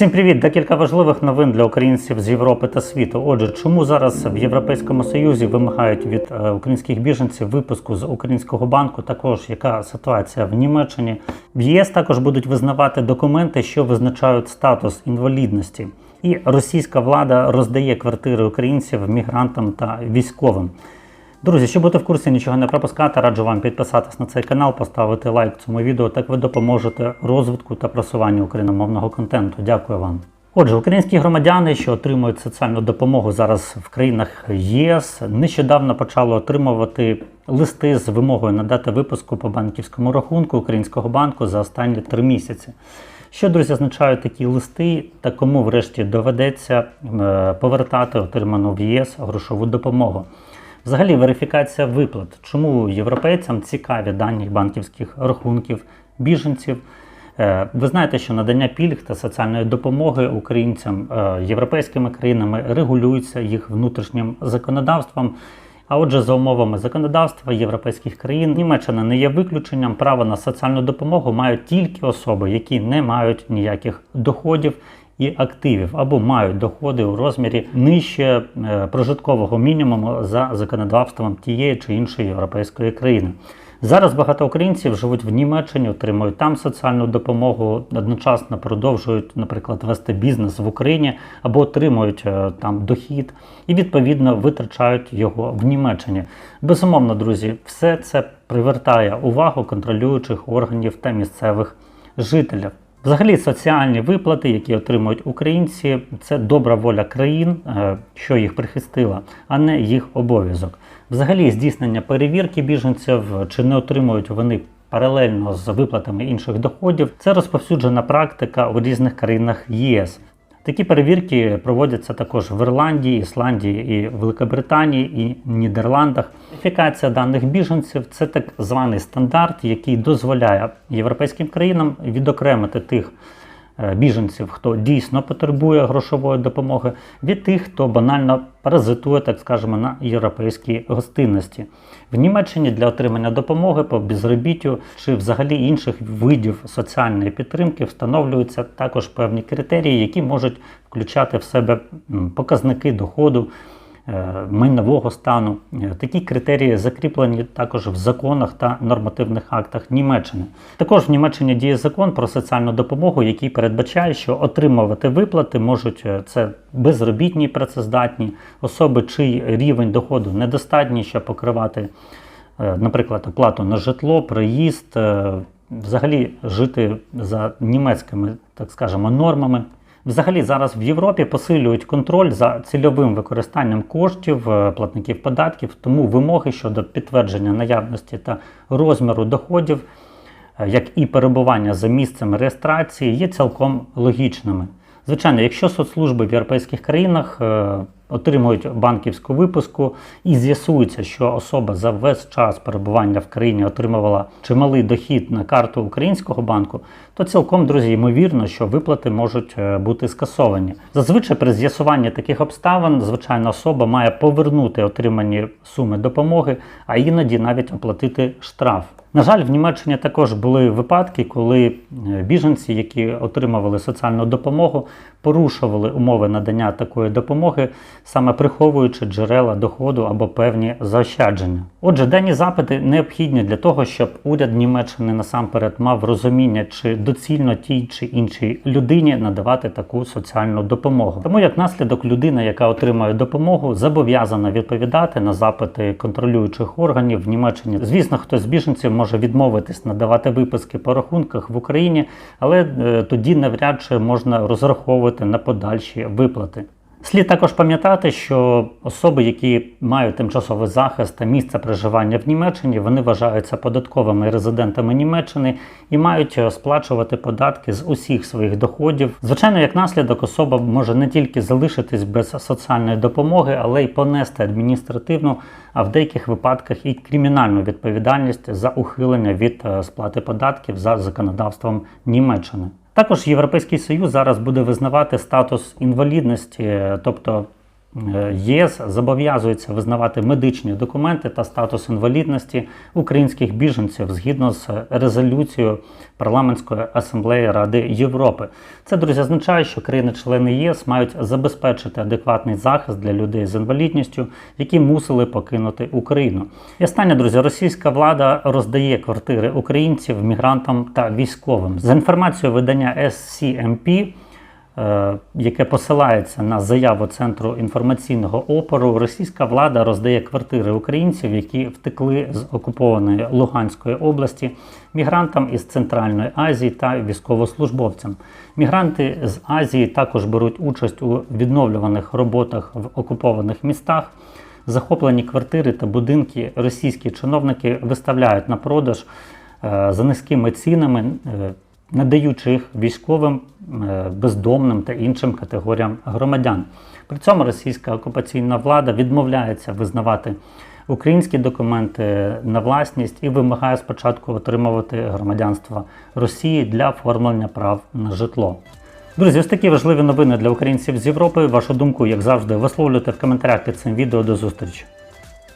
Всім привіт! Декілька важливих новин для українців з Європи та світу. Отже, чому зараз в Європейському Союзі вимагають від е, українських біженців випуску з українського банку? Також яка ситуація в Німеччині? В ЄС також будуть визнавати документи, що визначають статус інвалідності. І російська влада роздає квартири українців мігрантам та військовим. Друзі, щоб бути в курсі, нічого не пропускати, раджу вам підписатись на цей канал, поставити лайк цьому відео. Так ви допоможете розвитку та просуванню україномовного контенту. Дякую вам. Отже, українські громадяни, що отримують соціальну допомогу зараз в країнах ЄС, нещодавно почали отримувати листи з вимогою надати випуску по банківському рахунку українського банку за останні три місяці. Що, друзі, означають такі листи та кому врешті доведеться е, повертати отриману в ЄС грошову допомогу? Взагалі, верифікація виплат. Чому європейцям цікаві дані банківських рахунків біженців? Е, Ви знаєте, що надання пільг та соціальної допомоги українцям е, європейськими країнами регулюється їх внутрішнім законодавством. А отже, за умовами законодавства європейських країн Німеччина не є виключенням. Право на соціальну допомогу мають тільки особи, які не мають ніяких доходів і активів або мають доходи у розмірі нижче е, прожиткового мінімуму за законодавством тієї чи іншої європейської країни. Зараз багато українців живуть в Німеччині, отримують там соціальну допомогу, одночасно продовжують, наприклад, вести бізнес в Україні або отримують е, там дохід і відповідно витрачають його в Німеччині. Безумовно, друзі, все це привертає увагу контролюючих органів та місцевих жителів. Взагалі, соціальні виплати, які отримують українці, це добра воля країн, е, що їх прихистила, а не їх обов'язок. Взагалі, здійснення перевірки біженців, чи не отримують вони паралельно з виплатами інших доходів, це розповсюджена практика у різних країнах ЄС. Такі перевірки проводяться також в Ірландії, Ісландії і Великобританії і Нідерландах. Верифікація даних біженців це так званий стандарт, який дозволяє європейським країнам відокремити тих е, біженців, хто дійсно потребує грошової допомоги, від тих, хто банально паразитує, так скажемо, на європейській гостинності. В Німеччині для отримання допомоги по безробіттю чи взагалі інших видів соціальної підтримки встановлюються також певні критерії, які можуть включати в себе показники доходу. Е, Майнового стану Е, такі критерії закріплені також в законах та нормативних актах Німеччини. Також в Німеччині діє закон про соціальну допомогу, який передбачає, що отримувати виплати можуть е, це безробітні працездатні особи, чий рівень доходу недостатній, щоб покривати наприклад, оплату на житло, проїзд, е, взагалі жити за німецькими, так скажемо, нормами. Взагалі зараз в Європі посилюють контроль за цільовим використанням коштів е, платників податків, тому вимоги щодо підтвердження наявності та розміру доходів, е, як і перебування за місцем реєстрації, є цілком логічними. Звичайно, якщо соцслужби в європейських країнах е, отримують банківську випуску і з'ясується, що особа за весь час перебування в країні отримувала чималий дохід на карту українського банку, то цілком, друзі, ймовірно, що виплати можуть е, бути скасовані. Зазвичай при з'ясуванні таких обставин, звичайно, особа має повернути отримані суми допомоги, а іноді навіть оплатити штраф. На жаль, в Німеччині також були випадки, коли е, біженці, які отримували соціальну допомогу, порушували умови надання такої допомоги, саме приховуючи джерела доходу або певні заощадження. Отже, дані запити необхідні для того, щоб уряд Німеччини насамперед мав розуміння, чи доцільно тій чи іншій людині надавати таку соціальну допомогу. Тому як наслідок людина, яка отримує допомогу, зобов'язана відповідати на запити контролюючих органів в Німеччині. Звісно, хтось з біженців може відмовитись надавати виписки по рахунках в Україні, але е, тоді навряд чи можна розраховувати на подальші виплати. Слід також пам'ятати, що особи, які мають тимчасовий захист та місце проживання в Німеччині, вони вважаються податковими резидентами Німеччини і мають сплачувати податки з усіх своїх доходів. Звичайно, як наслідок, особа може не тільки залишитись без соціальної допомоги, але й понести адміністративну, а в деяких випадках і кримінальну відповідальність за ухилення від е, сплати податків за законодавством Німеччини. Також Європейський Союз зараз буде визнавати статус інвалідності, тобто ЄС зобов'язується визнавати медичні документи та статус інвалідності українських біженців згідно з резолюцією парламентської асамблеї Ради Європи. Це друзі означає, що країни-члени ЄС мають забезпечити адекватний захист для людей з інвалідністю, які мусили покинути Україну. І останнє, друзі, російська влада роздає квартири українців, мігрантам та військовим. За інформацією видання SCMP, е, яке посилається на заяву Центру інформаційного опору, російська влада роздає квартири українців, які втекли з окупованої Луганської області, мігрантам із Центральної Азії та військовослужбовцям. Мігранти з Азії також беруть участь у відновлюваних роботах в окупованих містах. Захоплені квартири та будинки російські чиновники виставляють на продаж е, за низькими цінами, е, надаючи їх військовим, е, бездомним та іншим категоріям громадян. При цьому російська окупаційна влада відмовляється визнавати українські документи на власність і вимагає спочатку отримувати громадянство Росії для оформлення прав на житло. Друзі, ось такі важливі новини для українців з Європи. Вашу думку, як завжди, висловлюйте в коментарях під цим відео. До зустрічі.